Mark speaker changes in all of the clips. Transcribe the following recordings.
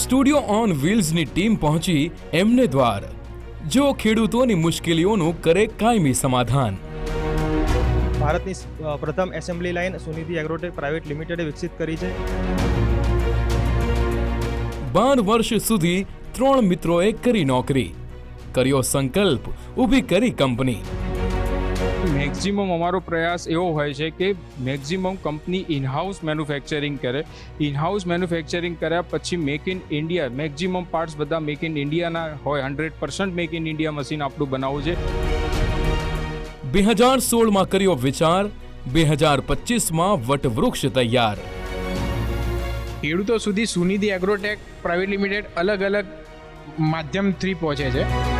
Speaker 1: Studio on વ્હીલ્સની team પહોંચી એમને દ્વાર. જો ખેડૂતોની મુશ્કેલીઓનું કરે કાયમી સમાધાન.
Speaker 2: ભારતની પ્રથમ assembly line Sunidhi Agrotech private લિમિટેડે વિકસિત કરી છે.
Speaker 1: બાર વર્ષ સુધી ત્રણ મિત્રોએ કરી નોકરી. કર્યો સંકલ્પ ઊભી કરી કંપની.
Speaker 3: મેક્ઝિમમ અમારો પ્રયાસ એવો હોય છે કે મેક્ઝિમમ કંપની ઇનહાઉસ મેન્યુફેક્ચરિંગ કરે. ઇનહાઉસ મેન્યુફેક્ચરિંગ કર્યા પછી make in India maximum parts બધા મેક ઇન ઇન્ડિયાના હોય. Hundred percent make in India machine આપણું બનાવવું છે.
Speaker 1: બે હજાર સોળમાં કર્યો વિચાર બે હજાર પચીસમાં વટવૃક્ષ તૈયાર.
Speaker 4: ખેડૂતો સુધી સુનિધિ એગ્રોટેક પ્રાઇવેટ લિમિટેડ અલગ અલગ માધ્યમથી પહોંચે છે.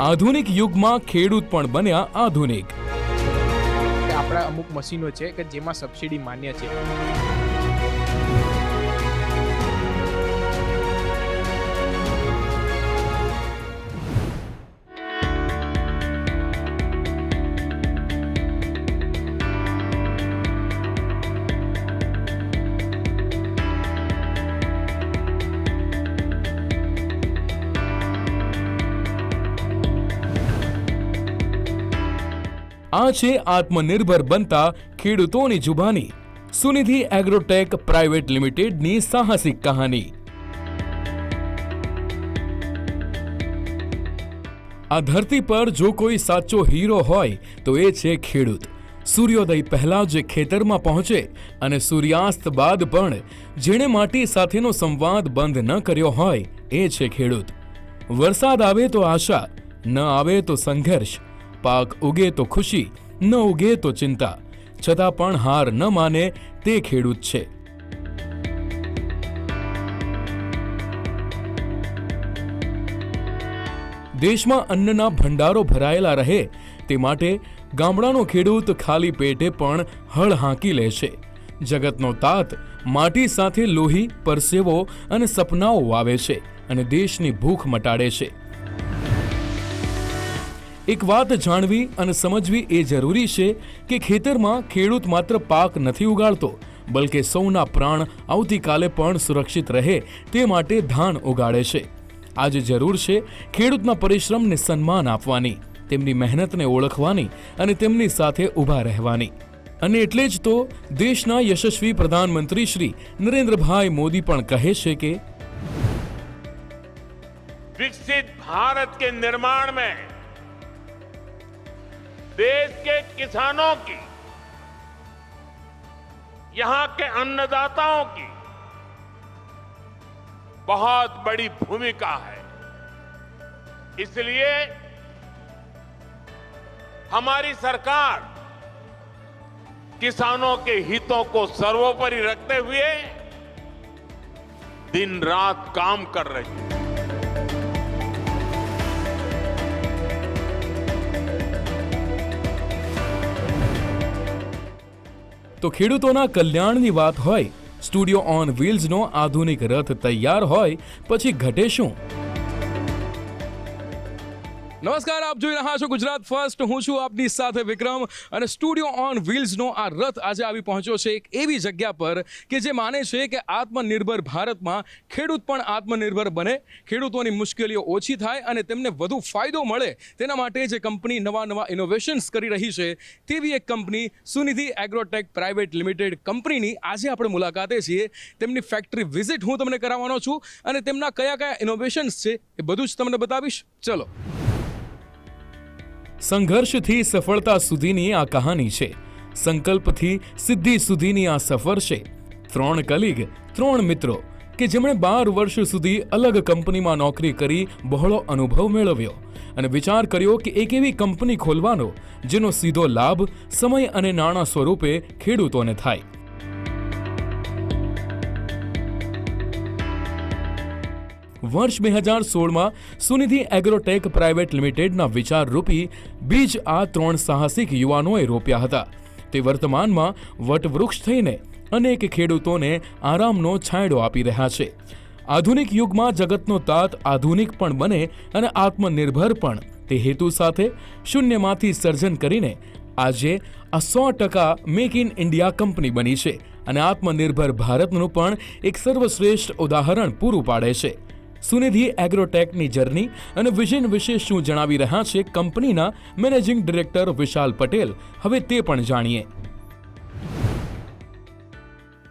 Speaker 1: આધુનિક યુગમાં ખેડૂત પણ બન્યા આધુનિક.
Speaker 4: આપણા અમુક મશીનો છે કે જેમાં સબસિડી માન્ય છે.
Speaker 1: આ છે આત્મનિર્ભર બનતા ખેડૂતોની જુબાની. સુનિધિ એગ્રોટેક પ્રાઇવેટ લિમિટેડની સાહસિક કહાની. આ ધરતી પર જો કોઈ સાચો હીરો હોય, તો એ છે ખેડૂત. સૂર્યોદય પહેલા જે ખેતરમાં પહોંચે અને સૂર્યાસ્ત બાદ પણ જેણે માટી સાથેનો સંવાદ બંધ ન કર્યો હોય, એ છે ખેડૂત. વરસાદ આવે તો આશા, ન આવે તો સંઘર્ષ. પાક ઉગે તો ખુશી, ન ઉગે તો ચિંતા. છતાં પણ હાર ન માને તે ખેડૂત છે. દેશમાં અન્નના ભંડારો ભરાયેલા રહે તે માટે ગામડાનો ખેડૂત ખાલી પેટે પણ હળ હાંકી લે છે. જગતનો તાત માટી સાથે લોહી, પરસેવો અને સપનાઓ વાવે છે અને દેશની ભૂખ મટાડે છે. એક વાત જાણવી અને સમજવી એ જરૂરી છે કે ખેતરમાં ખેડૂત માત્ર પાક નથી ઉગાડતો, બલકે સૌના પ્રાણ આવતીકાલે પણ સુરક્ષિત રહે તે માટે ધાન ઉગાડે છે. આજે જરૂર છે ખેડૂતના પરિશ્રમને સન્માન આપવાની, તેમની મહેનતને ઓળખવાની અને તેમની સાથે ઊભા રહેવાની. અને એટલે જ તો દેશના યશસ્વી પ્રધાનમંત્રી શ્રી નરેન્દ્રભાઈ મોદી પણ કહે છે કે
Speaker 5: વિકસિત ભારત કે નિર્માણ મેં देश के किसानों की, यहाँ के अन्नदाताओं की बहुत बड़ी भूमिका है। इसलिए हमारी सरकार किसानों के हितों को सर्वोपरि रखते हुए दिन रात काम कर रही है।
Speaker 1: તો ખેડૂતોના કલ્યાણની વાત હોય, સ્ટુડિયો ઓન વ્હીલ્સનો આધુનિક રથ તૈયાર હોય, પછી ઘટે શું? નમસ્કાર, આપ જોઈ રહ્યા છો ગુજરાત ફર્સ્ટ. હું છું આપની સાથે વિક્રમ અને સ્ટુડિયો ઓન વ્હીલ્સનો આ રથ આજે આવી પહોંચ્યો છે એક એવી જગ્યા પર કે જે માને છે કે આત્મનિર્ભર ભારતમાં ખેડૂત પણ આત્મનિર્ભર બને. ખેડૂતોની મુશ્કેલીઓ ઓછી થાય અને તેમને વધુ ફાયદો મળે તેના માટે જે કંપની નવા નવા ઇનોવેશન્સ કરી રહી છે, તેવી એક company Sunidhi Agrotech private limited કંપનીની આજે આપણે મુલાકાતે છીએ. તેમની ફેક્ટરી વિઝિટ હું તમને કરાવવાનો છું અને તેમના કયા કયા ઇનોવેશન્સ છે એ બધું જ તમને બતાવીશ. ચલો. સંઘર્ષથી સફળતા સુધીની આ કહાની છે. સંકલ્પથી સિદ્ધિ સુધીની આ સફર છે. ત્રણ કલીગ, ત્રણ મિત્રો કે જેમણે બાર વર્ષ સુધી અલગ કંપનીમાં નોકરી કરી બહોળો અનુભવ મેળવ્યો અને વિચાર કર્યો કે એક એવી કંપની ખોલવાનો જેનો સીધો લાભ સમય અને નાણાં સ્વરૂપે ખેડૂતોને થાય. વર્ષ બે હજાર સોળમાં સુનિધિ એગ્રોટેક પ્રાઇવેટ લિમિટેડના વિચારરૂપી બીજ આ ત્રણ સાહસિક યુવાનોએ રોપ્યા હતા. તે વર્તમાનમાં વટવૃક્ષ થઈને અનેક ખેડૂતોને આરામનો છાંયડો આપી રહ્યા છે. આધુનિક યુગમાં જગતનો તાત આધુનિક પણ બને અને આત્મનિર્ભર પણ. તે હેતુ સાથે શૂન્યમાંથી સર્જન કરીને આજે આ સો ટકા મેક ઇન ઇન્ડિયા કંપની બની છે અને આત્મનિર્ભર ભારતનું પણ એક સર્વશ્રેષ્ઠ ઉદાહરણ પૂરું પાડે છે. સુનિધિ એગ્રોટેકની જર્ની અને વિઝન વિશે શું જણાવી રહ્યા છે કંપનીના મેનેજિંગ ડિરેક્ટર વિશાલ પટેલ, હવે તે પણ જાણીએ.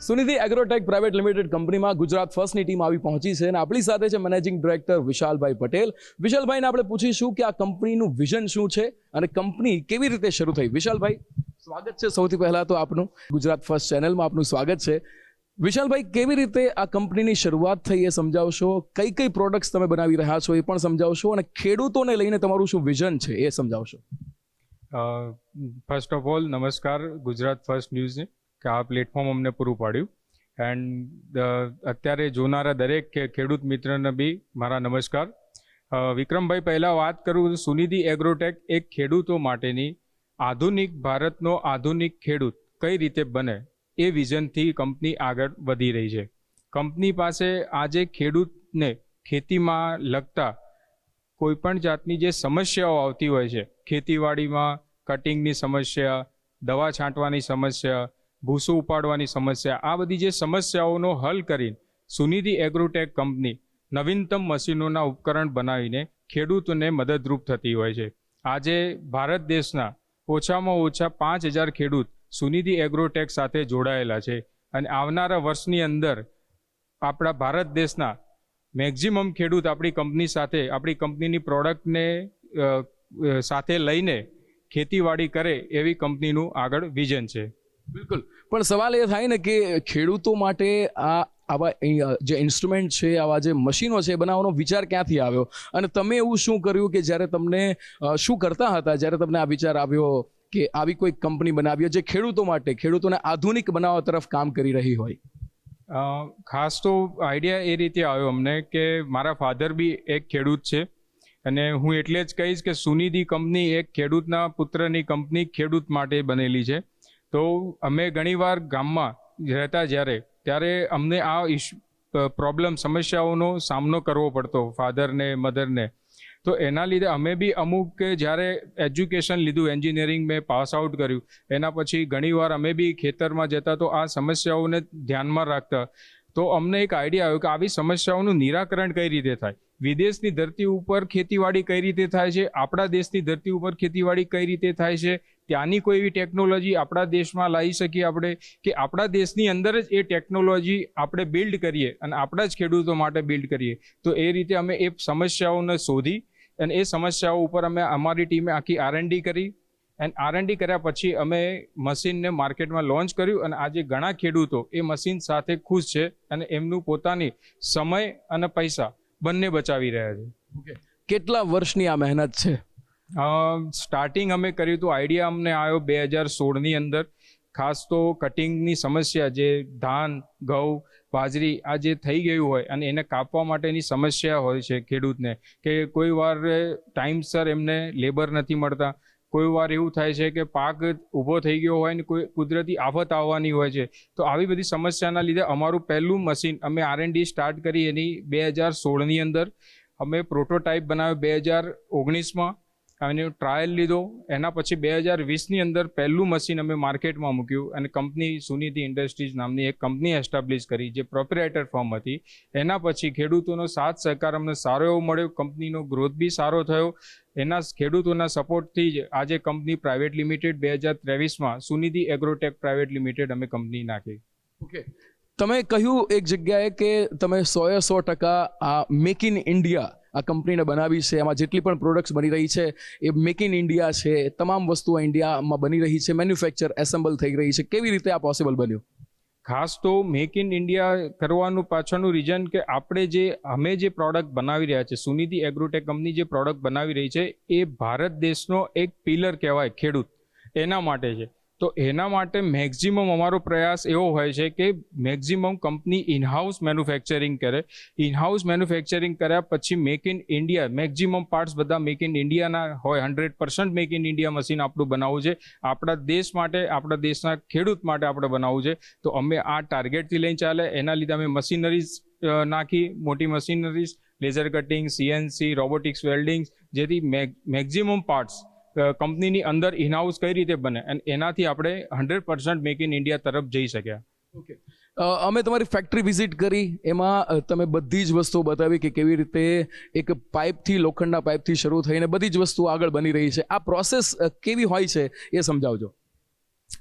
Speaker 1: સુનિધિ એગ્રોટેક પ્રાઇવેટ લિમિટેડ કંપનીમાં ગુજરાત ફર્સ્ટની ટીમ આવી પહોંચી છે અને આપણી સાથે છે મેનેજિંગ ડિરેક્ટર વિશાલભાઈ પટેલ. વિશાલભાઈને આપણે પૂછીશું કે આ કંપનીનું વિઝન શું છે અને કંપની કેવી રીતે શરૂ થઈ? વિશાલભાઈ, સ્વાગત છે સૌથી પહેલા તો આપનું. ગુજરાત ફર્સ્ટ ચેનલમાં આપનું સ્વાગત છે. વિશાલભાઈ, કેવી રીતે આ કંપનીની શરૂઆત થઈ એ સમજાવશો? કઈ કઈ પ્રોડક્ટ્સ તમે બનાવી રહ્યા છો એ પણ સમજાવશો? અને ખેડૂતોને લઈને તમારું શું વિઝન છે એ સમજાવશો?
Speaker 3: ફર્સ્ટ ઓફ ઓલ નમસ્કાર. ગુજરાત ફર્સ્ટ ન્યૂઝને કે આ પ્લેટફોર્મ અમને પૂરું પાડ્યું. એન્ડ અત્યારે જોનારા દરેક ખેડૂત મિત્રને બી મારા નમસ્કાર. વિક્રમભાઈ, પહેલાં વાત કરું સુનિધિ એગ્રોટેક એક ખેડૂતો માટેની. આધુનિક ભારતનો આધુનિક ખેડૂત કઈ રીતે બને? એ વિઝનથી કંપની આગળ વધી રહી છે. કંપની પાસે આજે ખેડૂતને ખેતીમાં લગતા કોઈપણ જાતની જે સમસ્યાઓ આવતી હોય છે, ખેતીવાડીમાં કટિંગની સમસ્યા, દવા છાંટવાની સમસ્યા, ભૂસું ઉપાડવાની સમસ્યા, આ બધી જે સમસ્યાઓનો હલ કરીને સુનિધિ એગ્રોટેક કંપની નવીનતમ મશીનોના ઉપકરણ બનાવીને ખેડૂતોને મદદરૂપ થતી હોય છે. આજે ભારત દેશના ઓછામાં ઓછા પાંચ હજાર ખેડૂત સુનિધિ એગ્રોટેક સાથે જોડાયેલા છે અને આવનારા વર્ષની અંદર આપણા ભારત દેશના મેક્ઝિમમ ખેડૂત આપણી કંપની સાથે, આપણી કંપનીની પ્રોડક્ટને સાથે લઈને ખેતીવાડી કરે એવી કંપનીનું આગળ વિઝન છે.
Speaker 1: બિલકુલ. પણ સવાલ એ થાય ને કે ખેડૂતો માટે આ, આવા જે ઇન્સ્ટ્રુમેન્ટ છે, આવા જે મશીનો છે બનાવવાનો વિચાર ક્યાંથી આવ્યો? અને તમે એવું શું કર્યું કે જ્યારે તમને શું કરતા હતા? જ્યારે તમને આ વિચાર આવ્યો કે આવી કોઈ કંપની બનાવી જે ખેડૂતો માટે, ખેડૂતોને આધુનિક બનાવવા તરફ કામ કરી રહી હોય?
Speaker 3: ખાસ તો આઈડિયા એ રીતે આવ્યો અમને કે મારા ફાધર બી એક ખેડૂત છે અને હું એટલે જ કહીશ કે સુનિધિ કંપની એક ખેડૂતના પુત્રની કંપની ખેડૂત માટે બનેલી છે. તો અમે ઘણીવાર ગામમાં રહેતા જ્યારે, ત્યારે અમને આ ઇશ પ્રોબ્લેમ, સમસ્યાઓનો સામનો કરવો પડતો ફાધરને, મધરને. તો એના લીધે અમે બી અમુક કે જ્યારે એજ્યુકેશન લીધું, એન્જિનિયરિંગ મેં પાસ આઉટ કર્યું, એના પછી ઘણીવાર અમે બી ખેતરમાં જતા તો આ સમસ્યાઓને ધ્યાનમાં રાખતા. તો અમને એક આઈડિયા આવ્યો કે આવી સમસ્યાઓનું નિરાકરણ કઈ રીતે થાય? વિદેશની ધરતી ઉપર ખેતીવાડી કઈ રીતે થાય છે? આપણા દેશની ધરતી ઉપર ખેતીવાડી કઈ રીતે થાય છે? ત્યાંની કોઈ એવી ટેકનોલોજી આપણા દેશમાં લાવી શકીએ આપણે? કે આપણા દેશની અંદર જ એ ટેકનોલોજી આપણે બિલ્ડ કરીએ અને આપણા જ ખેડૂતો માટે બિલ્ડ કરીએ? તો એ રીતે અમે એ સમસ્યાઓને શોધી અને એ સમસ્યાઓ ઉપર અમે અમારી ટીમે આખી આરએનડી કરી. એન્ડ આરએનડી કર્યા પછી અમે મશીનને માર્કેટમાં લોન્ચ કર્યું અને આજે ઘણા ખેડૂતો એ મશીન સાથે ખુશ છે અને એમનું પોતાની સમય અને પૈસા બંને બચાવી રહ્યા છે.
Speaker 1: કેટલા વર્ષની આ મહેનત છે?
Speaker 3: સ્ટાર્ટિંગ અમે કર્યું હતું. આઈડિયા અમને આવ્યો બે હજાર સોળની અંદર. ખાસ તો કટિંગની સમસ્યા જે ધાન ઘઉં બાજરી આ જે થઈ ગયું હોય અને એને કાપવા માટેની સમસ્યા હોય છે ખેડૂતને, કે કોઈ વાર ટાઈમસર એમને લેબર નથી મળતા. કોઈ વાર એવું થાય છે કે પાક ઊભો થઈ ગયો હોય ને કોઈ કુદરતી આફત આવવાની હોય છે. તો આવી બધી સમસ્યાના લીધે અમારું પહેલું મશીન અમે આર એન ડી સ્ટાર્ટ કરી એની બે હજાર સોળની અંદર અમે પ્રોટોટાઇપ બનાવ્યો બે હજાર ઓગણીસમાં. અને ટ્રાયલ લીધો. એના પછી બે હજાર વીસની અંદર પહેલું મશીન અમે માર્કેટમાં મૂક્યું અને કંપની સુનિધિ ઇન્ડસ્ટ્રીઝ નામની એક કંપની એસ્ટાબ્લિશ કરી જે પ્રોપરેટર ફર્મ હતી. એના પછી ખેડૂતોનો સાથ સહકાર અમને સારો એવો મળ્યો. કંપનીનો ગ્રોથ બી સારો થયો. એના ખેડૂતોના સપોર્ટથી જ આજે કંપની પ્રાઇવેટ લિમિટેડ બે હજાર ત્રેવીસમાં સુનિધિ એગ્રોટેક પ્રાઇવેટ લિમિટેડ અમે કંપની નાખી.
Speaker 1: ઓકે તમે કહ્યું એક જગ્યાએ કે તમે સોએ સો ટકા આ મેક ઇન ઇન્ડિયા આ કંપનીને બનાવી છે. એમાં જેટલી પણ પ્રોડક્ટ્સ બની રહી છે, એ મેક ઇન ઇન્ડિયા છે. તમામ વસ્તુઓ ઇન્ડિયામાં બની રહી છે. મેન્યુફેક્ચર એસેમ્બલ થઈ રહી છે. કેવી રીતે આ પોસિબલ બન્યું?
Speaker 3: ખાસ તો મેક ઇન ઇન્ડિયા કરવાનું પાછળનું રીઝન કે આપણે જે, અમે જે પ્રોડક્ટ બનાવી રહ્યા છે સુનિધિ એગ્રોટેક કંપની જે પ્રોડક્ટ બનાવી રહી છે, એ ભારત દેશનો એક પિલર કહેવાય ખેડૂત. એના માટે છે. તો એના માટે મેક્ઝિમમ અમારો પ્રયાસ એવો હોય છે કે મેક્ઝિમમ કંપની ઇનહાઉસ મેન્યુફેક્ચરિંગ કરે. ઇનહાઉસ મેન્યુફેક્ચરિંગ કર્યા પછી make in India maximum parts બધા મેક ઇન ઇન્ડિયાના હોય. Hundred percent make in India machine આપણું બનાવવું છે. આપણા દેશ માટે, આપણા દેશના ખેડૂત માટે આપણે બનાવવું છે. તો અમે આ ટાર્ગેટથી લઈને ચાલે. એના લીધે અમે મશીનરીઝ નાખી. મોટી machineries laser cutting CNC robotics welding જેથી મેક્ઝિમમ પાર્ટ્સ કંપનીની અંદર ઇનહાઉસ કઈ રીતે બને? અને એનાથી આપણે hundred percent make in India તરફ જઈ શક્યા.
Speaker 1: ઓકે અમે તમારી ફેક્ટરી વિઝિટ કરી. એમાં તમે બધી જ વસ્તુઓ બતાવી કે કેવી રીતે એક પાઇપથી લોખંડના પાઇપથી શરૂ થઈને બધી જ વસ્તુઓ આગળ બની રહી છે. આ પ્રોસેસ કેવી હોય છે એ સમજાવજો.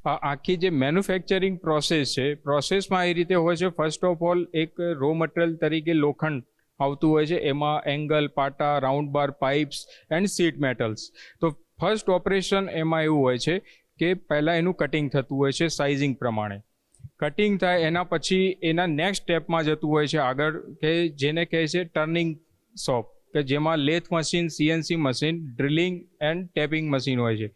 Speaker 3: આ આખી જે મેન્યુફેક્ચરિંગ પ્રોસેસ છે પ્રોસેસમાં એ રીતે હોય છે ફર્સ્ટ ઓફ ઓલ એક રો મટીરિયલ તરીકે લોખંડ આવતું હોય છે. એમાં એંગલ પાટા round bar pipes and sheet metals તો ફર્સ્ટ ઓપરેશન એમાં એવું હોય છે કે પહેલાં એનું કટિંગ થતું હોય છે સાઇઝિંગ પ્રમાણે. કટિંગ થાય એના પછી એના નેક્સ્ટ સ્ટેપમાં જતું હોય છે આગળ કે જેને કહે છે ટર્નિંગ શોપ કે જેમાં lathe machine CNC machine drilling and tapping machine હોય છે.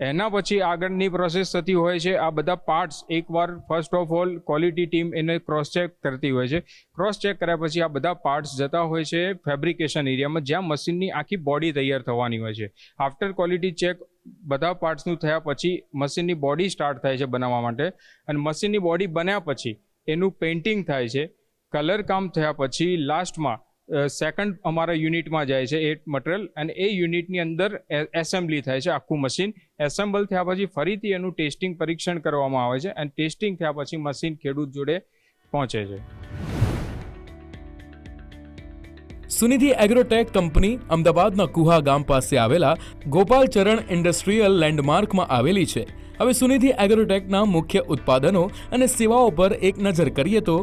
Speaker 3: એના પછી આગળની પ્રોસેસ થતી હોય છે. આ બધા પાર્ટ્સ એકવાર first of all quality team એને ક્રોસ ચેક કરતી હોય છે. ક્રોસ ચેક કર્યા પછી આ બધા પાર્ટ્સ જતા હોય છે ફેબ્રિકેશન એરિયામાં, જ્યાં મશીનની આખી બોડી તૈયાર થવાની હોય છે. આફ્ટર ક્વોલિટી ચેક બધા પાર્ટ્સનું થયા પછી મશીનની બોડી સ્ટાર્ટ થાય છે બનાવવા માટે. અને મશીનની બોડી બન્યા પછી એનું પેઇન્ટિંગ થાય છે. કલર કામ થયા પછી લાસ્ટમાં સેકન્ડ અમારા યુનિટમાં જાય છે એ મટીરિયલ અને એ યુનિટની અંદર એસેમ્બલી થાય છે આખું મશીન એસેમ્બલ થયા પછી ફરીથી એનું ટેસ્ટિંગ પરીક્ષણ કરવામાં આવે છે અને ટેસ્ટિંગ થયા પછી મશીન ખેડૂત જોડે પહોંચે છે.
Speaker 1: સુનિધિ એગ્રોટેક કંપની અમદાવાદના કુહા ગામ પાસે આવેલા ગોપાલચરણ ઇન્ડસ્ટ્રીયલ લેન્ડમાર્કમાં આવેલી છે. હવે સુનિધિ એગ્રોટેકના મુખ્ય ઉત્પાદનો અને સેવાઓ પર એક નજર કરીએ તો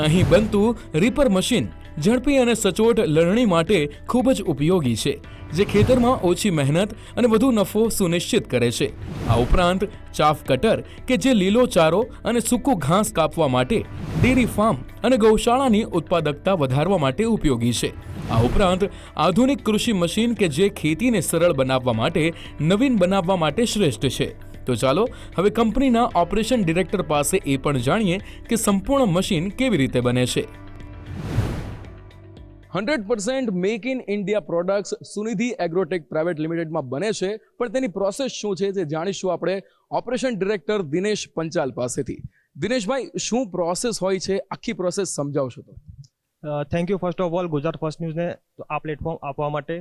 Speaker 1: અહીં બનતું રીપર મશીન ઝડપી અને સચોટ લણણી માટે ખૂબ જ ઉપયોગી છે, જે ખેતરમાં ઓછી મહેનત અને વધુ નફો સુનિશ્ચિત કરે છે. આ ઉપરાંત ચાફ કટર કે જે લીલો ચારો અને સૂકું ઘાસ કાપવા માટે ડેરી ફાર્મ અને ગૌશાળાની ઉત્પાદકતા વધારવા માટે ઉપયોગી છે. આ ઉપરાંત આધુનિક કૃષિ મશીન કે જે ખેતીને સરળ બનાવવા માટે, નવીન બનાવવા માટે શ્રેષ્ઠ છે. તો ચાલો હવે કંપનીના ઓપરેશન ડિરેક્ટર પાસે એ પણ જાણીએ કે સંપૂર્ણ મશીન કેવી રીતે બને છે. Hundred percent make in India products Sunidhi Agrotech private લિમિટેડમાં બને છે. પણ તેની પ્રોસેસ શું છે તે જાણીશું આપણે ઓપરેશન ડિરેક્ટર દિનેશ પંચાલ પાસેથી. દિનેશભાઈ, શું પ્રોસેસ હોય છે? આખી પ્રોસેસ સમજાવશો તો.
Speaker 2: Thank you first of all Gujarat first ન્યૂઝને આ પ્લેટફોર્મ આપવા માટે.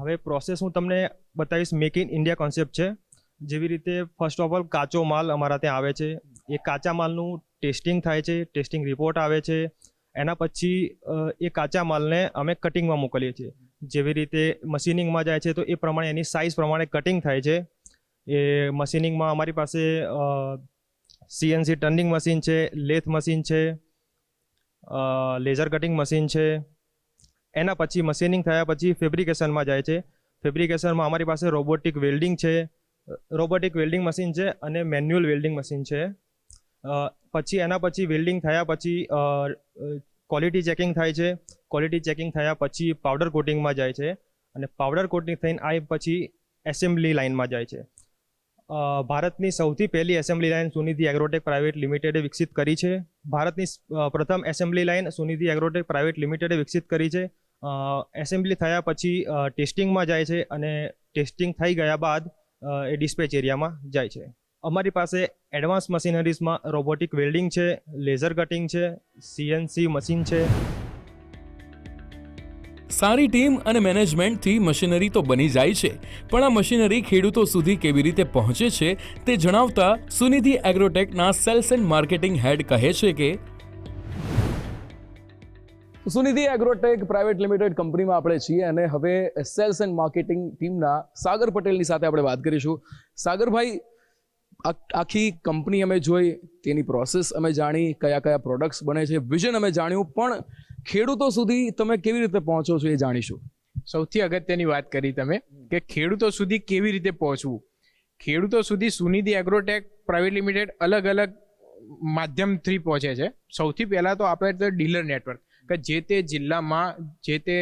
Speaker 2: હવે પ્રોસેસ હું તમને બતાવીશ મેક ઇન ઇન્ડિયા કોન્સેપ્ટ છે. જેવી રીતે ફર્સ્ટ ઓફ ઓલ કાચો માલ અમારા ત્યાં આવે છે. એ કાચા માલનું ટેસ્ટિંગ થાય છે, ટેસ્ટિંગ રિપોર્ટ આવે છે. એના પછી એ કાચા માલને અમે કટિંગમાં મોકલીએ છીએ. જેવી રીતે મશીનિંગમાં જાય છે, તો એ પ્રમાણે એની સાઇઝ પ્રમાણે કટિંગ થાય છે. એ મશીનિંગમાં અમારી પાસે સીએનસી ટર્નિંગ મશીન છે લેથ મશીન છે લેઝર કટિંગ મશીન છે. એના પછી મશીનિંગ થયા પછી ફેબ્રિકેશનમાં જાય છે. ફેબ્રિકેશનમાં અમારી પાસે રોબોટિક વેલ્ડિંગ છે. રોબોટિક વેલ્ડિંગ મશીન છે અને મેન્યુઅલ વેલ્ડિંગ મશીન છે. પછી એના પછી વેલ્ડિંગ થયા પછી ક્વોલિટી ચેકિંગ થાય છે. ક્વોલિટી ચેકિંગ થયા પછી પાવડર કોટિંગમાં જાય છે. અને પાવડર કોટિંગ થઈને આ પછી એસેમ્બલી લાઇનમાં જાય છે. ભારતની સૌથી પહેલી assembly line Sunidhi Agrotech private લિમિટેડે વિકસિત કરી છે. ભારતની પ્રથમ assembly line Sunidhi Agrotech private લિમિટેડે વિકસિત કરી છે. એસેમ્બલી થયા પછી ટેસ્ટિંગમાં જાય છે અને ટેસ્ટિંગ થઈ ગયા બાદ એ ડિસ્પેચ એરિયામાં જાય છે. અમારી પાસે એડવાન્સ મશીનરીઝમાં રોબોટિક વેલ્ડિંગ છે લેઝર કટિંગ છે સીએનસી મશીન છે.
Speaker 1: સારી ટીમ અને મેનેજમેન્ટથી મશીનરી તો બની જાય છે પણ આ મશીનરી ખેડૂતો સુધી કેવી રીતે પહોંચે છે તે જણાવતા સુનિધિ એગ્રોટેકના સેલ્સ એન્ડ માર્કેટિંગ હેડ કહે છે કે સુનિધિ એગ્રોટેક પ્રાઇવેટ લિમિટેડ કંપનીમાં આપણે છીએ અને હવે સેલ્સ એન્ડ માર્કેટિંગ ટીમના સાગર પટેલની સાથે આપણે વાત કરીશું. સાગરભાઈ આખી કંપની અમે જોઈ, તેની પ્રોસેસ અમે જાણી, કયા કયા પ્રોડક્ટ્સ બને છે વિઝન અમે જાણ્યું, પણ ખેડૂતો સુધી તમે કેવી રીતે પહોંચો છો એ જાણીશું.
Speaker 4: સૌથી અગત્યની વાત કરી તમે કે ખેડૂતો સુધી કેવી રીતે પહોંચવું. ખેડૂતો સુધી સુનિધિ એગ્રોટેક પ્રાઇવેટ લિમિટેડ અલગ અલગ માધ્યમથી પહોંચે છે. સૌથી પહેલાં તો આપણે તો ડીલર નેટવર્ક, કે જે તે જિલ્લામાં, જે તે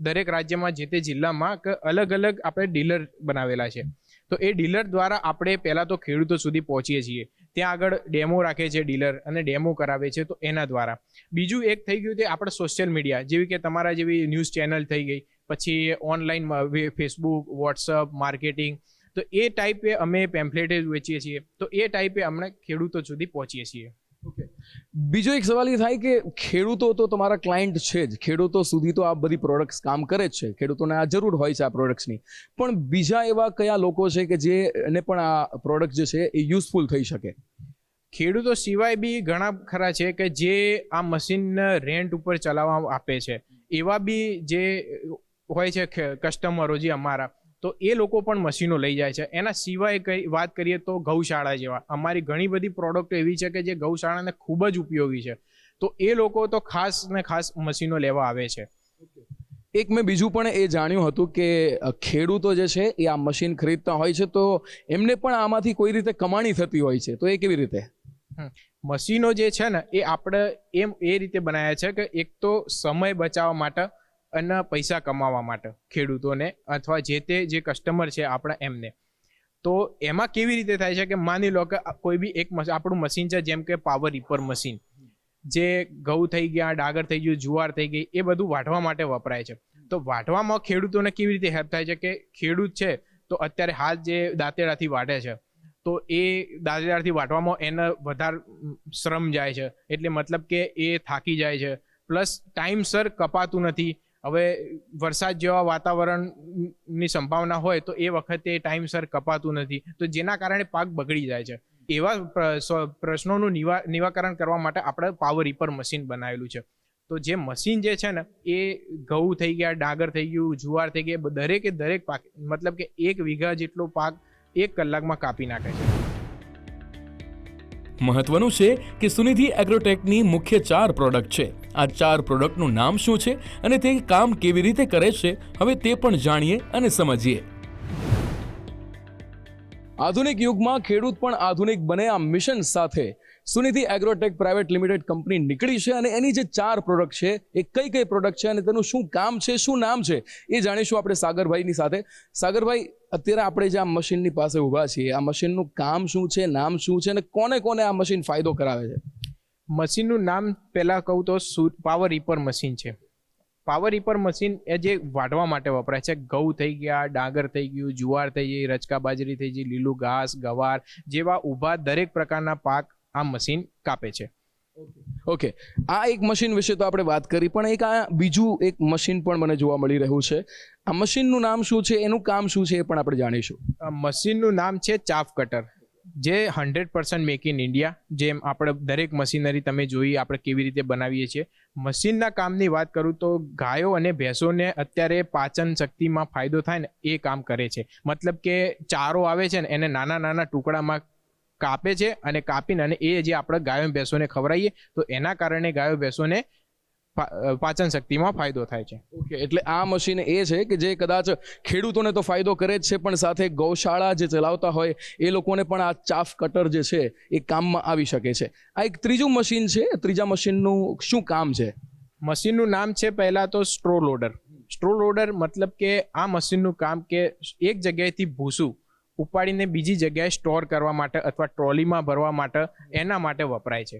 Speaker 4: દરેક રાજ્યમાં, જે તે જિલ્લામાં અલગ અલગ આપણે ડીલર બનાવેલા છે. તો એ ડીલર દ્વારા આપણે પહેલાં તો ખેડૂતો સુધી પહોંચીએ છીએ. ત્યાં આગળ ડેમો રાખે છે ડીલર અને ડેમો કરાવે છે તો એના દ્વારા. બીજું એક થઈ ગયું તે આપણે સોશિયલ મીડિયા જેવી કે તમારા જેવી ન્યૂઝ ચેનલ થઈ ગઈ, પછી ઓનલાઈન ફેસબુક વોટ્સઅપ માર્કેટિંગ તો એ ટાઈપે અમે પેમ્ફલેટ વેચીએ છીએ. તો એ ટાઈપે અમને ખેડૂતો સુધી પહોંચીએ છીએ.
Speaker 6: બીજો એક સવાલ એ થાય કે ખેડૂતો તો તમારા ક્લાયન્ટ છે જ. ખેડૂતો સુધી તો આ બધી પ્રોડક્ટ્સ કામ કરે જ છે. ખેડૂતોને આ જરૂર હોય છે આ પ્રોડક્ટ્સની પણ બીજા એવા કયા લોકો છે કે જે એને પણ આ પ્રોડક્ટ જે છે એ યુઝફુલ થઈ શકે?
Speaker 4: ખેડૂતો સિવાય બી ઘણા ખરા છે કે જે આ મશીન રેન્ટ ઉપર ચલાવવા આપે છે. એવા બી જે હોય છે કસ્ટમરો જે અમારા. તો એ લોકો પણ મશીનો લઈ જાય છે. એના સિવાય કઈ વાત કરીએ તો ગૌશાળા જેવા. અમારી ઘણી બધી પ્રોડક્ટ એવી છે કે જે ગૌશાળાને ખૂબ જ ઉપયોગી છે. તો એ લોકો તો ખાસ ને ખાસ મશીનો લેવા આવે છે.
Speaker 6: એક મેં બીજું પણ એ જાણ્યું હતું કે ખેડૂતો જે છે એ આ મશીન ખરીદતા હોય છે તો એમને પણ આમાંથી કોઈ રીતે કમાણી થતી હોય છે? તો એ કેવી રીતે?
Speaker 4: મશીનો જે છે ને એ આપણે એમ એ રીતે બનાવ્યા છે કે એક તો સમય બચાવવા માટે અને પૈસા કમાવા માટે ખેડૂતોને અથવા જે તે જે કસ્ટમર છે આપણા એમને. તો એમાં કેવી રીતે થાય છે કે માની લો કે કોઈ બી એક આપણું મશીન છે જેમ કે પાવર રીપર મશીન જે ઘઉં થઈ ગયા, ડાગર થઈ ગયું, જુવાર થઈ ગઈ, એ બધું વાઢવા માટે વપરાય છે. તો વાઢવામાં ખેડૂતોને કેવી રીતે હેલ્પ થાય છે કે ખેડૂત છે તો અત્યારે હાથ જે દાંતેડાથી વાઢે છે, તો એ દાંતેડાથી વાટવામાં એને વધારે શ્રમ જાય છે. એટલે મતલબ કે એ થાકી જાય છે. પ્લસ ટાઈમસર કપાતું નથી હવે વરસાદ જેવા વાતાવરણની સંભાવના હોય તો એ વખતે ટાઈમસર કપાતું નથી. તો જેના કારણે પાક બગડી જાય છે. એવા પ્ર- પ્રશ્નોનું નિવા, નિવાકરણ કરવા માટે આપણે પાવર રીપર મશીન બનાવેલું છે. તો જે મશીન જે છે ને, એ ઘઉં થઈ ગયા, ડાગર થઈ ગયું, જુવાર થઈ ગયા, દરેકે દરેક પાક, મતલબ કે એક વીઘા જેટલો પાક એક કલાકમાં કાપી નાખે છે.
Speaker 6: મહત્વનું છે કે સુનિધિ એગ્રોટેકની મુખ્ય ચાર પ્રોડક્ટ છે. આ ચાર પ્રોડક્ટનું નામ શું છે અને તે કામ કેવી રીતે કરે છે, હવે તે પણ જાણીએ અને સમજીએ. આધુનિક યુગમાં ખેડૂત પણ આધુનિક બને આ મિશન સાથે. Sunidhi Agrotech private limited company નીકળી છે અને એની જે ચાર પ્રોડક્ટ છે, એ કઈ કઈ પ્રોડક્ટ છે અને તેનું શું કામ છે, શું નામ છે, એ જાણીશું આપણે સાગરભાઈની સાથે. સાગરભાઈ, અત્યારે આપણે જે આ મશીનની પાસે ઊભા છીએ, આ મશીનનું કામ શું છે, નામ શું છે અને કોને કોને આ મશીન ફાયદો કરાવે છે?
Speaker 4: મશીનનું નામ પહેલાં કહું તો પાવર રીપર મશીન છે. પાવર રીપર મશીન એ જે વાઢવા માટે વપરાય છે. ઘઉં થઈ ગયા, ડાંગર થઈ ગયું, જુવાર થઈ ગઈ રચકા બાજરી થઈ ગઈ, લીલું ઘાસ, ગવાર જેવા ઊભા દરેક પ્રકારના પાક આ મશીન કાપે છે.
Speaker 6: ઓકે. આ એક મશીન વિશે તો આપણે વાત કરી પણ એક આ બીજું એક મશીન પણ મને જોવા મળી રહ્યું છે. આ મશીનનું નામ શું છે? એનું કામ શું છે એ પણ આપણે જાણીશું.
Speaker 4: આ મશીનનું નામ છે ચાફ કટર જે hundred percent make in India જેમ આપણે દરેક મશીનરી તમે જોઈ આપણે કેવી રીતે બનાવીએ છીએ. મશીનના કામની વાત કરું તો ગાયો અને ભેંસોને અત્યારે પાચન શક્તિમાં ફાયદો થાય ને એ કામ કરે છે. મતલબ કે ચારો આવે છે ને એને નાના નાના ટુકડામાં કાપે છે અને કાપીને અને એ જે આપણે ગાયો ભેંસોને ખવડાવીએ તો એના કારણે ગાયો ભેંસોને પાચન શક્તિમાં ફાયદો થાય છે.
Speaker 6: ઓકે એટલે આ મશીન એ છે કે જે કદાચ ખેડૂતોને તો ફાયદો કરે જ છે પણ સાથે ગૌશાળા જે ચલાવતા હોય એ લોકોને પણ આ ચાફ કટર જે છે એ કામમાં આવી શકે છે. આ એક ત્રીજું મશીન છે ત્રીજા મશીનનું શું કામ છે?
Speaker 4: મશીનનું નામ છે પહેલાં તો સ્ટ્રો લોડર. સ્ટ્રો લોડર મતલબ કે આ મશીનનું કામ કે એક જગ્યાએથી ભૂસું ઉપાડીને બીજી જગ્યાએ સ્ટોર કરવા માટે અથવા ટ્રોલીમાં ભરવા માટે એના માટે વપરાય છે.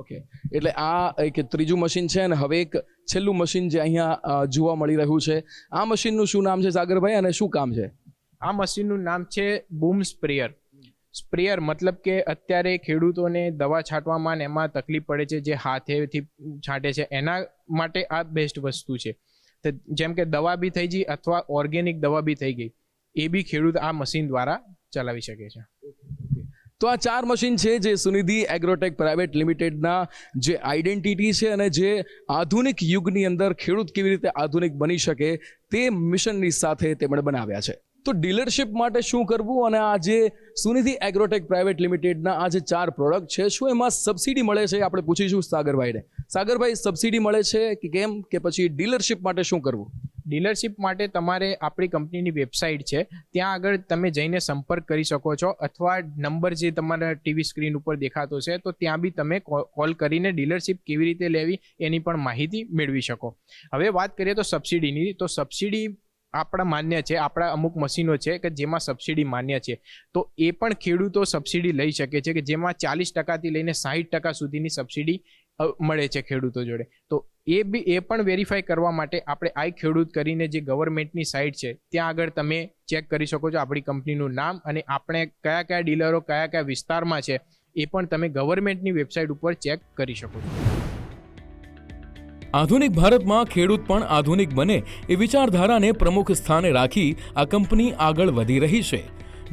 Speaker 6: ઓકે એટલે આ એક ત્રીજું મશીન છે અને હવે એક છેલ્લું મશીન જે અહીંયા જોવા મળી રહ્યું છે. આ મશીનનું શું નામ છે સાગરભાઈ અને શું કામ છે?
Speaker 4: આ મશીનનું નામ છે બૂમ સ્પ્રેયર સ્પ્રેયર મતલબ કે અત્યારે ખેડૂતોને દવા છાંટવામાં ને એમાં તકલીફ પડે છે જે હાથેથી છાંટે છે એના માટે આ બેસ્ટ વસ્તુ છે. જેમ કે દવા બી થઈ ગઈ અથવા ઓર્ગેનિક દવા બી થઈ ગઈ. એ બી ખેડૂત આ મશીન દ્વારા ચલાવી શકે છે.
Speaker 6: તો આ ચાર મશીન છે જે સુનિધિ એગ્રોટેક પ્રાઇવેટ લિમિટેડના જે આઈડેન્ટિટી છે અને જે આધુનિક યુગની અંદર ખેડૂત કેવી રીતે આધુનિક બની શકે તે મિશનની સાથે તેમણે બનાવ્યા છે. તો ડીલરશિપ માટે શું કરવું અને આ જે સુનિધિ એગ્રોટેક પ્રાઇવેટ લિમિટેડના આ જે ચાર પ્રોડક્ટ છે, શું એમાં સબસિડી મળે છે આપણે પૂછીશું સાગરભાઈને? સાગરભાઈ, સબસિડી મળે છે કે કેમ? કે પછી ડીલરશિપ માટે શું કરવું?
Speaker 4: ડીલરશિપ માટે તમારે આપણી કંપનીની વેબસાઇટ છે. ત્યાં આગળ તમે જઈને સંપર્ક કરી શકો છો અથવા નંબર જે તમારા ટીવી સ્ક્રીન ઉપર દેખાતો છે, તો ત્યાં બી તમે કોલ કરીને ડીલરશિપ કેવી રીતે લેવી એની પણ માહિતી મેળવી શકો. હવે વાત કરીએ તો સબસિડીની તો સબસિડી આપણા માન્ય છે, આપણા અમુક મશીનો છે કે જેમાં સબસિડી માન્ય છે. તો એ પણ ખેડૂતો સબસિડી લઈ શકે છે કે જેમાં ચાલીસ ટકાથી લઈને સાહીઠ ટકા સુધીની સબસિડી મળે છે ખેડૂતો જોડે. તો એ બી, એ પણ વેરીફાઈ કરવા માટે આપણે આઈ ખેડૂત કરીને જે ગવર્મેન્ટની સાઇટ છે, ત્યાં આગળ તમે ચેક કરી શકો છો આપણી કંપનીનું નામ અને આપણે કયા કયા ડીલરો કયા કયા વિસ્તારમાં છે, એ પણ તમે ગવર્મેન્ટની વેબસાઇટ ઉપર ચેક કરી શકો છો.
Speaker 1: આધુનિક ભારતમાં ખેડૂત પણ આધુનિક બને એ વિચારધારાને પ્રમુખ સ્થાને રાખી આ કંપની આગળ વધી રહી છે.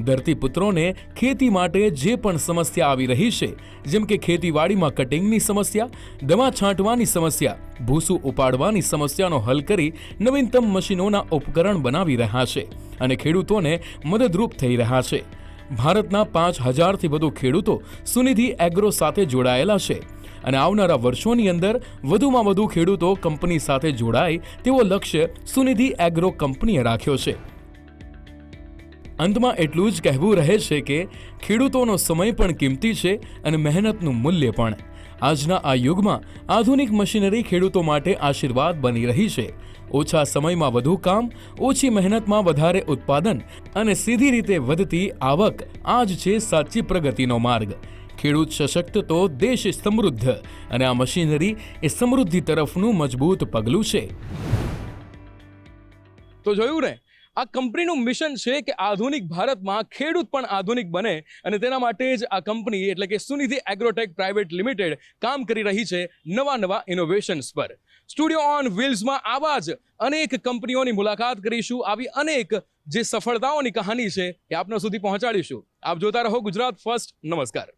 Speaker 1: ધરતીપુત્રોને ખેતી માટે જે પણ સમસ્યા આવી રહી છે, જેમ કે ખેતીવાડીમાં કટિંગની સમસ્યા, દવા છાંટવાની સમસ્યા, ભૂસું ઉપાડવાની સમસ્યાનો હલ કરી નવીનતમ મશીનોના ઉપકરણ બનાવી રહ્યા છે અને ખેડૂતોને મદદરૂપ થઈ રહ્યા છે. ભારતના પાંચ હજારથી વધુ ખેડૂતો સુનિધિ એગ્રો સાથે જોડાયેલા છે અને આવનારા વર્ષોની અંદર વધુમાં વધુ ખેડૂતો કંપની સાથે જોડાય તેવો લક્ષ્ય સુનિધિ એગ્રો કંપનીએ રાખ્યો છે. અંતમાં એટલું જ કહેવું રહે છે કે ખેડૂતોનો સમય પણ કિંમતી છે અને મહેનતનું મૂલ્ય પણ. આજના આ યુગમાં આધુનિક મશીનરી ખેડૂતો માટે આશીર્વાદ બની રહી છે. ઓછા સમયમાં વધુ કામ, ઓછી મહેનતમાં વધારે ઉત્પાદન અને સીધી રીતે વધતી આવક આ જ છે સાચી પ્રગતિનો માર્ગ. ખેડૂત સશક્ત તો દેશ સમૃદ્ધ અને આ મશીનરી એ સમૃદ્ધિ તરફનું મજબૂત પગલું છે. તો જોયું ને? આ કંપનીનું મિશન છે કે આધુનિક ભારતમાં ખેડૂત પણ આધુનિક બને અને તેના માટે જ આ કંપની એટલે કે સુનિધિ એગ્રોટેક પ્રાઇવેટ લિમિટેડ કામ કરી રહી છે નવા નવા ઇનોવેશન્સ પર. સ્ટુડિયો ઓન વ્હીલ્સમાં આવા જ અનેક કંપનીઓની મુલાકાત કરીશું. આવી અનેક જે સફળતાઓની કહાની છે એ આપના સુધી પહોંચાડીશું. આપ જોતા રહો ગુજરાત ફર્સ્ટ નમસ્કાર.